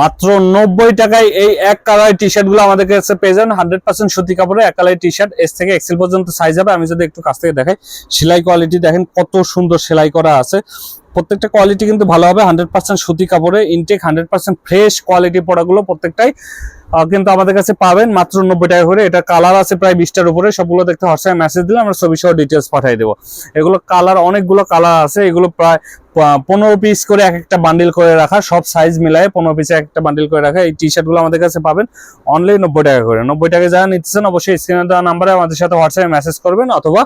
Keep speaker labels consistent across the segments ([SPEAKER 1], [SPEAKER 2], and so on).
[SPEAKER 1] মাত্র নব্বই টাকায় এই এক কালার টি শার্টগুলো আমাদের কাছে পেয়ে যাবেন। হান্ড্রেড পার্সেন্ট সুতি কাপড়ে এক কালার টি শার্ট এস থেকে এক্সেল পর্যন্ত সাইজ হবে। আমি যদি একটু কাছ থেকে দেখাই, সেলাই কোয়ালিটি দেখেন কত সুন্দর সেলাই করা আছে। প্রত্যেকটা কোয়ালিটি কিন্তু ভালো হবে। হান্ড্রেড পার্সেন্ট সুতি কাপড়ে intake hundred percent fresh quality পড়াগুলো প্রত্যেকটাই কিন্তু আমাদের কাছে পাবেন, মাত্র নব্বই টাকা করে। এটা কালার আছে প্রায় বিশটার উপরে, সবগুলো দেখতে হোয়াটসঅ্যাপে মেসেজ দিলে আমরা ছবি সহ ডিটেলস পাঠিয়ে দেবো। এগুলো কালার অনেকগুলো কালার আছে, এগুলো প্রায় পনেরো পিস করে এক একটা বান্ডিল করে রাখা, সব সাইজ মিলায় পনেরো পিসে একটা বান্ডিল করে রাখা। এই টি শার্টগুলো আমাদের কাছে পাবেন অনলি নব্বই টাকা করে। নব্বই টাকা যারা নিচ্ছেন অবশ্যই স্ক্রিনে দেওয়া নাম্বারে আমাদের সাথে হোয়াটসঅ্যাপে মেসেজ করবেন, অথবা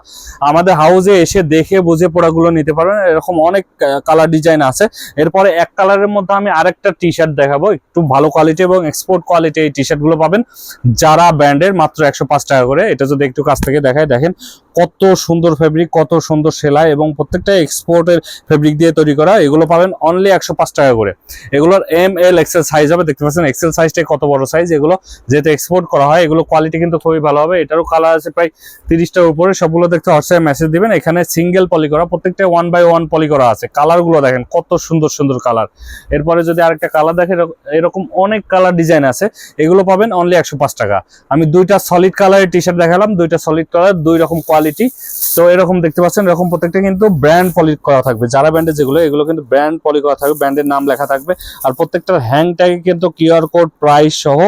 [SPEAKER 1] আমাদের হাউসে এসে দেখে বুঝে প্রোডাক্টগুলো নিতে পারবেন। এরকম অনেক কালার ডিজাইন আছে। এরপরে এক কালারের মধ্যে আমি আরেকটা টি শার্ট দেখাবো, একটু ভালো কোয়ালিটি এবং এক্সপোর্ট কোয়ালিটি এই টি শার্টগুলো পাবেন। যারা ব্র্যান্ডের মাত্র একশো পাঁচ টাকা করে, এটা যদি একটু কাছ থেকে দেখায়, দেখেন কত সুন্দর ফেব্রিক কত সুন্দর সেলাই এবং প্রত্যেকটা এক্সপোর্টের ফেব্রিক দিয়ে তৈরি করা, এগুলো পাবেন অনলি একশো পাঁচ টাকা করে। এগুলোর এম এল এক্সেল সাইজ হবে, দেখতে পাচ্ছেন এক্সেল সাইজটাই কত বড় সাইজ এগুলো যেহেতু এক্সপোর্ট করা হয়, এগুলো কোয়ালিটি কিন্তু খুবই ভালো হবে। এটারও কালার আছে প্রায় তিরিশটার উপরে, সবগুলো দেখতে হোয়াটসঅ্যাপে মেসেজ দিবেন। এখানে সিঙ্গেল পলি করা, প্রত্যেকটা ওয়ান বাই ওয়ান পলি করা আছে। কালারগুলো দেখেন, কত সুন্দর সুন্দর কালার এরপরে যদি আরেকটা কালার দেখেন এরকম- অনেক কালার ডিজাইন আছে, এগুলো পাবেন অনলি একশো পাঁচ টাকা। আমি দুইটা সলিড কালারের টি শার্ট দেখালাম, দুইটা সলিড কালার দুই রকম কোয়ালিটি তো এরকম দেখতে পাচ্ছেন, এরকম প্রত্যেকটা কিন্তু ব্র্যান্ড পলি করা থাকবে। যারা ব্র্যান্ডের যেগুলো, এগুলো কিন্তু ব্র্যান্ড পলি করা থাকবে ব্র্যান্ডের নাম লেখা থাকবে। আর প্রত্যেকটার হ্যাং ট্যাগে কিন্তু কিউআর কোড প্রাইস সহ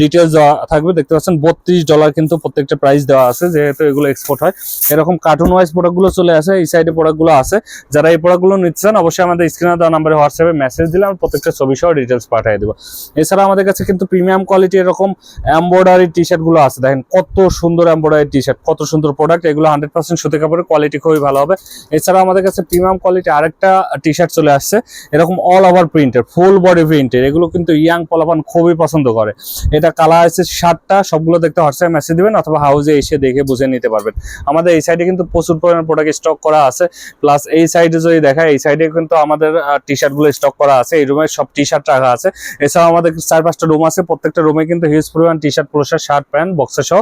[SPEAKER 1] ডিটেলস দেওয়া থাকবে। দেখতে পাচ্ছেন, বত্রিশ ডলার কিন্তু প্রত্যেকটা প্রাইস দেওয়া আছে, যেহেতু এগুলো এক্সপোর্ট হয়। এরকম কার্টুন ওয়াইজ প্রোডাক্টগুলো চলে আসে, এই সাইডে প্রোডাক্টগুলো আছে। যারা এই প্রোডাক্টগুলো নিচ্ছেন অবশ্যই আমাদের স্ক্রিনে দেওয়া নাম্বারে হোয়াটসঅ্যাপে মেসেজ দিলে আমি প্রত্যেকটা ছবি সহ ডিটেলস পাঠিয়ে দেবো। এছাড়া আমাদের কাছে কিন্তু প্রিমিয়াম কোয়ালিটি এরকম এমব্রয়ডারি টি শার্টগুলো আছে। দেখেন কত সুন্দর এমব্রয়ডারি টি শার্ট কত সুন্দর প্রোডাক্ট এগুলো হান্ড্রেড পার্সেন্ট সুতি কাপড়ের কোয়ালিটি খুবই ভালো হবে। এছাড়া আমাদের কাছে প্রিমিয়াম কোয়ালিটি আরেকটা টি শার্ট চলে আসছে। এরকম অল ওভার প্রিন্টের ফুল বডি প্রিন্টের এগুলো কিন্তু ইয়াং পলাপান খুবই পছন্দ করে। এটা কালার আছে শার্টটা সবগুলো দেখতে হোয়াটসঅ্যাপ মেসেজ দিবেন অথবা হাউসে এসে দেখে বুঝে নিতে পারবেন। আমাদের এই সাইডে কিন্তু প্রচুর পরিমাণ প্রোডাক্ট স্টক করা আছে। প্লাস এই সাইডে যদি দেখায়, এই সাইডে কিন্তু আমাদের টি শার্টগুলো স্টক করা আছে। এই রুমে সব টি শার্ট রাখা আছে। এছাড়াও আমাদের চার পাঁচটা রুম আছে। প্রত্যেকটা রুমে কিন্তু হিউজ পরিমাণ টি শার্ট পোলোশার শার্ট প্যান্ট বক্সা সহ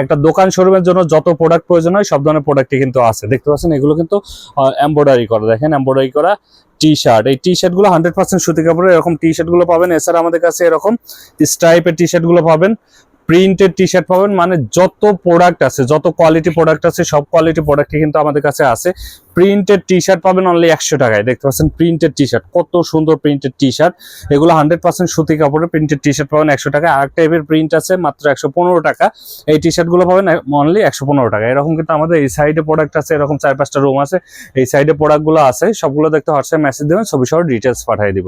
[SPEAKER 1] একটা দোকান শোরুমের জন্য যত প্রোডাক্ট প্রয়োজন হয় সব ধরনের প্রোডাক্টই কিন্তু আছে। দেখতে পাচ্ছেন, এগুলো কিন্তু এম্ব্রয়ডারি করা। দেখেন এম্ব্রয়ডারি করা টি শার্ট এই টি শার্টগুলো হান্ড্রেড পার্সেন্ট সুতি কাপড়ের এরকম টি শার্টগুলো পাবেন। এছাড়া আমাদের কাছে এরকম স্ট্রাইপের টি শার্টগুলো পাবেন। প্রিন্টেড টি শার্ট পাবেন মানে যত প্রোডাক্ট আছে, যত কোয়ালিটি প্রোডাক্ট আছে, সব কোয়ালিটি প্রোডাক্টই কিন্তু আমাদের কাছে আছে। প্রিন্টেড টি শার্ট পাবেন অনলি একশো টাকায়, দেখতে পাচ্ছেন? প্রিন্টেড টি শার্ট কত সুন্দর প্রিন্টেড টি শার্ট এগুলো হান্ড্রেড পার্সেন্ট সুতি কাপড়ের প্রিন্টেড টি শার্ট পাবেন একশো টাকা আর টাইপের প্রিন্ট আছে, মাত্র একশো পনেরো টাকা। এই টি শার্টগুলো পাবেন অনলি একশো পনেরো টাকা এরকম কিন্তু আমাদের এই সাইডে প্রোডাক্ট আছে, এরকম চার পাঁচটা রুম আছে। এই সাইডে প্রোডাক্টগুলো আছে, সবগুলো দেখতে হোয়াটসঅ্যাপ মেসেজ দেবেন, ছবি সহ ডিটেলস পাঠিয়ে দিব